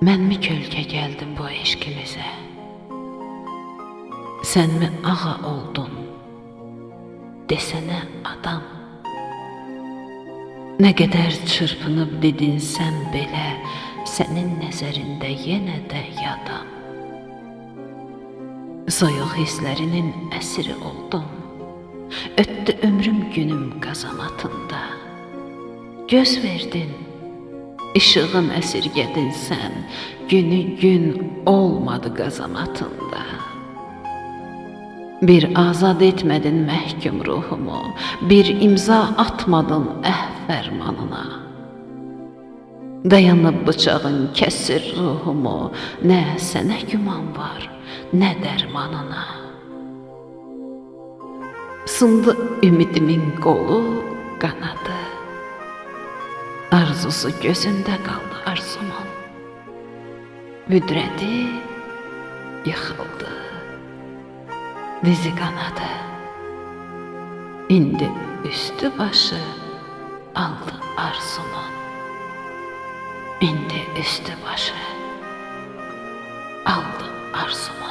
Mən mi kölgə gəldim bu eşqimizə? Sən mi ağa oldun? Desənə adam. Nə qədər çırpınıb didinsən belə, sənin nəzərində yenə də yadam. Soyuq hisslərinin əsiri oldum. Ötdü ömrüm günüm qazamatında. Göz verdin, işığın əsirgədin sən, günü gün olmadı qazamatında. Bir azad etmədin məhkum ruhumu, bir imza atmadın əhv fərmanına. Dayanıb bıçağın kəsir ruhumu, nə sənə güman var, nə dərmanına. Sındı ümidimin qolu, qanadı. Arzusu gözündə qaldı arzumun. Müdrədi yıxıldı. Dizi qanadı. İndi üstü başı aldı arzumun. İndi üstü başı aldı arzumun.